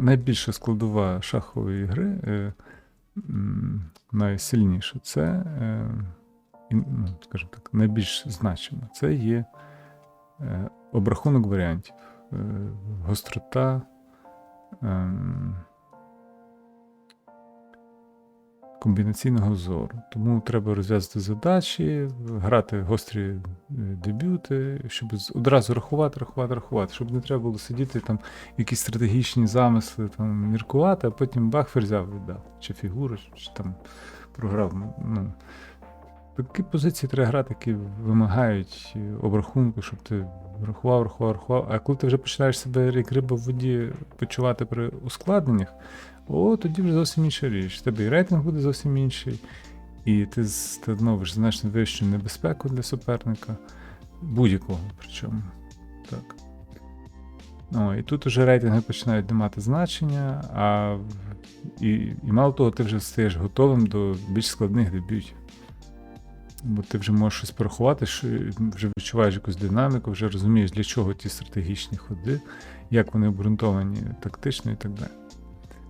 найбільша складова шахової гри, е, найсильніша, це, е, ну, скажімо так, найбільш значима. Це є е, обрахунок варіантів, гострота. Комбінаційного зору. Тому треба розв'язати задачі, грати гострі е, дебюти, щоб одразу рахувати, рахувати, рахувати, щоб не треба було сидіти там якісь стратегічні замисли, там міркувати, а потім бах взяв віддав. Чи фігуру, чи там програв. Ну, такі позиції треба грати, які вимагають е, обрахунку, щоб ти рахував, рахував, рахував. А коли ти вже починаєш себе як риба в воді почувати при ускладненнях, о, тоді вже зовсім інша річ. Тебе і рейтинг буде зовсім інший, і ти становиш значно вищу небезпеку для суперника, будь-якого причому. Так. О, і тут уже рейтинги починають не мати значення, а і, і мало того, ти вже стаєш готовим до більш складних дебютів. Бо ти вже можеш щось порахувати, що вже відчуваєш якусь динаміку, вже розумієш, для чого ті стратегічні ходи, як вони обґрунтовані тактично і так далі.